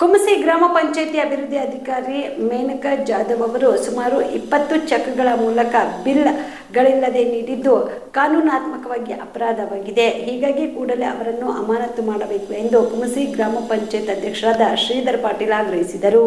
ಕುಮಸಿ ಗ್ರಾಮ ಪಂಚಾಯತಿ ಅಭಿವೃದ್ಧಿ ಅಧಿಕಾರಿ ಮೇನಕಾ ಜಾಧವ್ ಅವರು ಸುಮಾರು ಇಪ್ಪತ್ತು ಚೆಕ್ಗಳ ಮೂಲಕ ಬಿಲ್ಗಳಿಲ್ಲದೆ ನೀಡಿದ್ದು ಕಾನೂನಾತ್ಮಕವಾಗಿ ಅಪರಾಧವಾಗಿದೆ. ಹೀಗಾಗಿ ಕೂಡಲೇ ಅವರನ್ನು ಅಮಾನತು ಮಾಡಬೇಕು ಎಂದು ಕುಮಸಿ ಗ್ರಾಮ ಪಂಚಾಯತ್ ಅಧ್ಯಕ್ಷರಾದ ಶ್ರೀಧರ್ ಪಾಟೀಲ್ ಆಗ್ರಹಿಸಿದರು.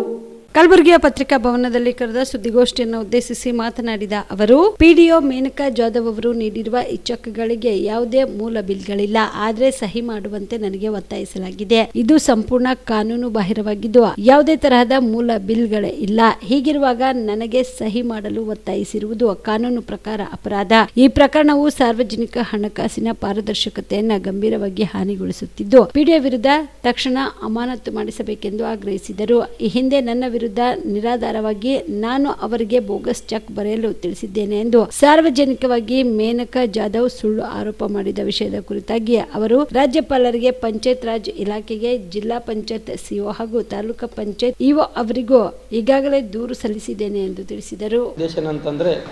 ಕಲಬುರಗಿಯ ಪತ್ರಿಕಾ ಭವನದಲ್ಲಿ ಕರೆದ ಸುದ್ದಿಗೋಷ್ಠಿಯನ್ನು ಉದ್ದೇಶಿಸಿ ಮಾತನಾಡಿದ ಅವರು, ಪಿಡಿಒ ಮೇನಕಾ ಜಾಧವ್ ಅವರು ನೀಡಿರುವ ಈ ಚೆಕ್ಗಳಿಗೆ ಯಾವುದೇ ಮೂಲ ಬಿಲ್ಗಳಿಲ್ಲ, ಆದರೆ ಸಹಿ ಮಾಡುವಂತೆ ನನಗೆ ಒತ್ತಾಯಿಸಲಾಗಿದೆ. ಇದು ಸಂಪೂರ್ಣ ಕಾನೂನು ಬಾಹಿರವಾಗಿದ್ದು, ಯಾವುದೇ ತರಹದ ಮೂಲ ಬಿಲ್ಗಳೇ ಇಲ್ಲ. ಹೀಗಿರುವಾಗ ನನಗೆ ಸಹಿ ಮಾಡಲು ಒತ್ತಾಯಿಸಿರುವುದು ಕಾನೂನು ಪ್ರಕಾರ ಅಪರಾಧ. ಈ ಪ್ರಕರಣವು ಸಾರ್ವಜನಿಕ ಹಣಕಾಸಿನ ಪಾರದರ್ಶಕತೆಯನ್ನು ಗಂಭೀರವಾಗಿ ಹಾನಿಗೊಳಿಸುತ್ತಿದ್ದು, ಪಿಡಿಒ ವಿರುದ್ಧ ತಕ್ಷಣ ಅಮಾನತು ಮಾಡಿಸಬೇಕೆಂದು ಆಗ್ರಹಿಸಿದರು. ಈ ಹಿಂದೆ ನನ್ನ ವಿರುದ್ಧ ನಿರಾಧಾರವಾಗಿ ನಾನು ಅವರಿಗೆ ಬೋಗಸ್ ಚೆಕ್ ಬರೆಯಲು ತಿಳಿಸಿದ್ದೇನೆ ಎಂದು ಸಾರ್ವಜನಿಕವಾಗಿ ಮೇನಕಾ ಜಾಧವ್ ಸುಳ್ಳು ಆರೋಪ ಮಾಡಿದ ವಿಷಯದ ಕುರಿತಾಗಿ ಅವರು ರಾಜ್ಯಪಾಲರಿಗೆ ಪಂಚಾಯತ್ ರಾಜ್ ಇಲಾಖೆಗೆ ಜಿಲ್ಲಾ ಪಂಚಾಯತ್ ಸಿಒ ಹಾಗೂ ತಾಲೂಕು ಪಂಚಾಯತ್ ಇಒ ಅವರಿಗೂ ಈಗಾಗಲೇ ದೂರು ಸಲ್ಲಿಸಿದ್ದೇನೆ ಎಂದು ತಿಳಿಸಿದರು. ಏನಂತಂದರೆ,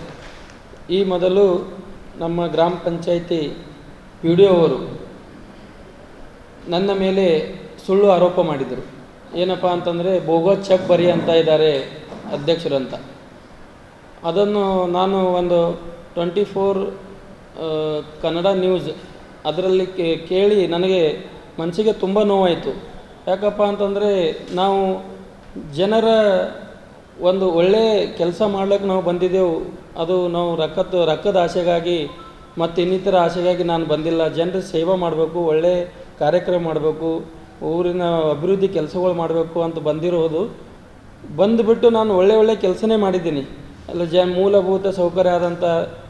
ಈ ಮೊದಲು ನಮ್ಮ ಗ್ರಾಮ ಪಂಚಾಯಿತಿ ಪಿ ಅವರು ನನ್ನ ಮೇಲೆ ಸುಳ್ಳು ಆರೋಪ ಮಾಡಿದರು. ಏನಪ್ಪ ಅಂತಂದರೆ ಬೋಗೋ ಚಕ್ ಬರಿ ಅಂತ ಇದ್ದಾರೆ ಅಧ್ಯಕ್ಷರಂತ. ಅದನ್ನು ನಾನು ಒಂದು ಟ್ವೆಂಟಿ ಫೋರ್ ಕನ್ನಡ ನ್ಯೂಸ್ ಅದರಲ್ಲಿ ಕೇಳಿ ನನಗೆ ಮನಸ್ಸಿಗೆ ತುಂಬ ನೋವಾಯಿತು. ಯಾಕಪ್ಪ ಅಂತಂದರೆ, ನಾವು ಜನರ ಒಂದು ಒಳ್ಳೆ ಕೆಲಸ ಮಾಡ್ಲಿಕ್ಕೆ ನಾವು ಬಂದಿದ್ದೆವು. ಅದು ನಾವು ರೊಕ್ಕದ ರೊಕ್ಕದ ಆಸೆಗಾಗಿ ಮತ್ತು ಇನ್ನಿತರ ಆಸೆಗಾಗಿ ನಾನು ಬಂದಿಲ್ಲ. ಜನರ ಸೇವೆ ಮಾಡಬೇಕು, ಒಳ್ಳೆ ಕಾರ್ಯಕ್ರಮ ಮಾಡಬೇಕು. ಊರಿನ ಅಭಿವೃದ್ಧಿ ಕೆಲಸಗಳು ಮಾಡಬೇಕು ಅಂತ ಬಂದಿರೋದು, ಬಂದುಬಿಟ್ಟು ನಾನು ಒಳ್ಳೆ ಒಳ್ಳೆ ಕೆಲಸನೇ ಮಾಡಿದ್ದೀನಿ. ಅಲ್ಲ, ಜ, ಮೂಲಭೂತ ಸೌಕರ್ಯ ಆದಂಥ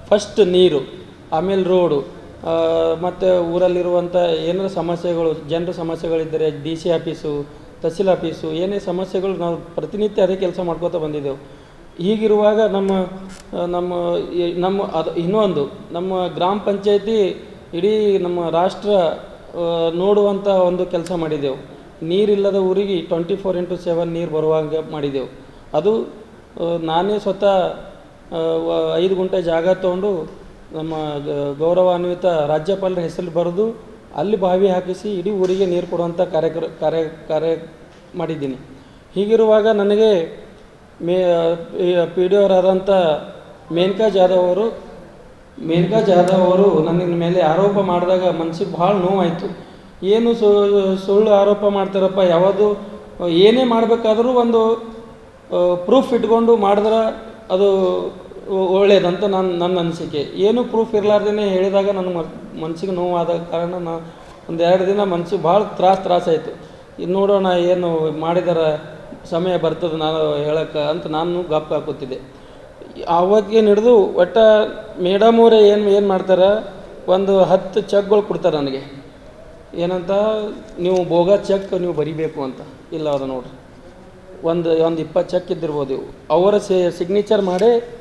ಫಸ್ಟ್ ನೀರು, ಆಮೇಲೆ ರೋಡು ಮತ್ತು ಊರಲ್ಲಿರುವಂಥ ಏನಾರ ಸಮಸ್ಯೆಗಳು, ಜನರ ಸಮಸ್ಯೆಗಳಿದ್ದರೆ D C office tehsil office ಏನೇ ಸಮಸ್ಯೆಗಳು ನಾವು ಪ್ರತಿನಿತ್ಯ ಅದೇ ಕೆಲಸ ಮಾಡ್ಕೋತಾ ಬಂದಿದ್ದೆವು. ಹೀಗಿರುವಾಗ ನಮ್ಮ ನಮ್ಮ ನಮ್ಮ, ಅದು ಇನ್ನೊಂದು, ನಮ್ಮ ಗ್ರಾಮ ಪಂಚಾಯತಿ ಇಡೀ ನಮ್ಮ ರಾಷ್ಟ್ರ ನೋಡುವಂಥ ಒಂದು ಕೆಲಸ ಮಾಡಿದೆವು. ನೀರಿಲ್ಲದ ಊರಿಗೆ ಟ್ವೆಂಟಿ ಫೋರ್ ಇಂಟು ಸೆವೆನ್ ನೀರು ಬರುವಂಗೆ ಮಾಡಿದೆವು. ಅದು ನಾನೇ ಸ್ವತಃ ಐದು ಗುಂಟೆ ಜಾಗ ತೊಗೊಂಡು ನಮ್ಮ ಗೌರವಾನ್ವಿತ ರಾಜ್ಯಪಾಲರ ಹೆಸರು ಬರೆದು ಅಲ್ಲಿ ಬಾವಿ ಹಾಕಿಸಿ ಇಡೀ ಊರಿಗೆ ನೀರು ಕೊಡುವಂಥ ಕಾರ್ಯಕ್ರ, ಕಾರ್ಯ ಕಾರ್ಯ ಮಾಡಿದ್ದೀನಿ. ಹೀಗಿರುವಾಗ ನನಗೆ ಮೇ ಪಿ ಡಿ ಅವರಾದಂಥ ಮೇನಕಾ ಜಾಧವ್ ಅವರು ಮೇನಕಾ ಜಾಧವ್ ಅವರು ನನ್ನ ಮೇಲೆ ಆರೋಪ ಮಾಡಿದಾಗ ಮನ್ಸಿಗೆ ಭಾಳ ನೋವಾಯಿತು. ಏನು ಸುಳ್ಳು ಆರೋಪ ಮಾಡ್ತಾರಪ್ಪ, ಯಾವುದು, ಏನೇ ಮಾಡಬೇಕಾದರೂ ಒಂದು ಪ್ರೂಫ್ ಇಟ್ಕೊಂಡು ಮಾಡಿದ್ರೆ ಅದು ಒಳ್ಳೆಯದಂತ ನನ್ನ ನನ್ನ ಅನಿಸಿಕೆ. ಏನು ಪ್ರೂಫ್ ಇರಲಾರ್ದೇ ಹೇಳಿದಾಗ ನನ್ನ ಮನ್ಸಿಗೆ ನೋವಾದ ಕಾರಣ ನಾ ಒಂದು ಎರಡು ದಿನ ಮನ್ಸಿಗೆ ಭಾಳ ತ್ರಾಸ ತ್ರಾಸಾಯಿತು ಇದು ನೋಡೋಣ ಏನು ಮಾಡಿದಾರ, ಸಮಯ ಬರ್ತದೆ ನಾನು ಹೇಳಕ್ಕೆ ಅಂತ ನಾನು ಗಪ್ಪ ಹಾಕೋತಿದ್ದೆ ಆವಾಗಿನ ಹಿಡಿದು ಒಟ್ಟು ಮೇಡಮ್ ಅವರೇ ಏನು ಏನು ಮಾಡ್ತಾರೆ? ಒಂದು ಹತ್ತು ಚೆಕ್ಗಳು ಕೊಡ್ತಾರೆ ನನಗೆ ಏನಂತ? ನೀವು ಬೋಗ ಚೆಕ್ ನೀವು ಬರಿಬೇಕು ಅಂತ. ಇಲ್ಲ ಅದು ನೋಡ್ರಿ. ಒಂದು ಒಂದು ಇಪ್ಪತ್ತು ಚೆಕ್ ಇದ್ದಿರ್ಬೋದು ಇವು. ಅವರ ಸಿಗ್ನೇಚರ್ ಮಾಡೇ,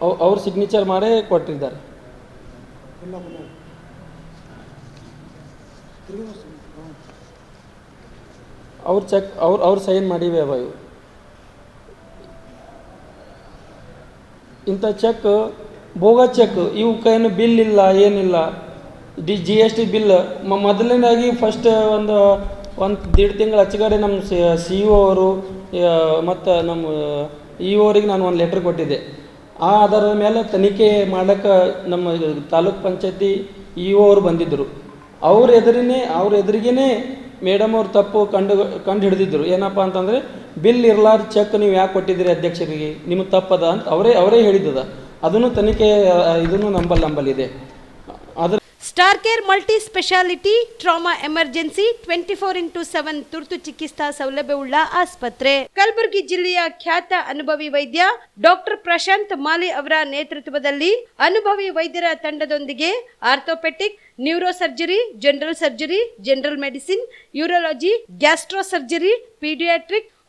ಅವ್- ಅವ್ರ ಸಿಗ್ನೇಚರ್ ಮಾಡೇ ಕೊಟ್ಟಿದ್ದಾರೆ. ಅವ್ರ ಚೆಕ್ ಅವ್ರು ಅವ್ರು ಸೈನ್ ಮಾಡಿವೆ ಅವ ಇವು. ಇಂಥ ಚೆಕ್ ಭೋಗ ಚೆಕ್ ಇವಕ್ಕೇನು ಬಿಲ್ ಇಲ್ಲ, ಏನಿಲ್ಲ. D G S T bill ಮೊದಲನೇದಾಗಿ ಫಸ್ಟ್ ಒಂದು ಒಂದು ದೀಡ್ ತಿಂಗಳ ಹಚ್ಚಗಡೆ ನಮ್ಮ ಸಿ ಇ ಅವರು ಮತ್ತು ನಮ್ಮ ಇ ಅವರಿಗೆ ನಾನು ಒಂದು ಲೆಟ್ರ್ ಕೊಟ್ಟಿದ್ದೆ. ಆ ಆಧಾರದ ಮೇಲೆ ತನಿಖೆ ಮಾಡೋಕ್ಕೆ ನಮ್ಮ ತಾಲೂಕ್ ಪಂಚಾಯತಿ ಇ ಒ ಅವರು ಬಂದಿದ್ದರು ಅವ್ರ ಎದುರಿನೇ, ಅವ್ರ ಎದುರಿಗೇ ಮೇಡಮ್ ಅವ್ರು ತಪ್ಪು ಕಂಡು ಕಂಡು ಹಿಡಿದಿದ್ರು. ಏನಪ್ಪ ಅಂತಂದರೆ ಬಿಲ್ ಇರ್ಲಾರ ಚೆಕ್ ನೀವು ಯಾಕೆ ಕೊಟ್ಟಿದ್ದೀರಿ ಅಧ್ಯಕ್ಷರಿಗೆ? ನಿಮಗೆ ತಪ್ಪದ ಅಂತ ಅವರೇ ಅವರೇ ಹೇಳಿದ್ದದ. ಅದನ್ನು ತನಿಖೆ, ಇದನ್ನು ನಂಬಲ್, ನಂಬಲಿದೆ. ಅದ್ರ Star Care multi speciality trauma emergency twenty four into seven ತುರ್ತು ಚಿಕಿತ್ಸಾ ಸೌಲಭ್ಯವುಳ್ಳ ಆಸ್ಪತ್ರೆ. ಕಲಬುರಗಿ ಜಿಲ್ಲೆಯ ಖ್ಯಾತ ಅನುಭವಿ ವೈದ್ಯ ಡಾಕ್ಟರ್ ಪ್ರಶಾಂತ್ ಮಾಲಿ ಅವರ ನೇತೃತ್ವದಲ್ಲಿ ಅನುಭವಿ ವೈದ್ಯರ ತಂಡದೊಂದಿಗೆ orthopaedic neuro surgery general surgery, general medicine, urology gastro surgery paediatric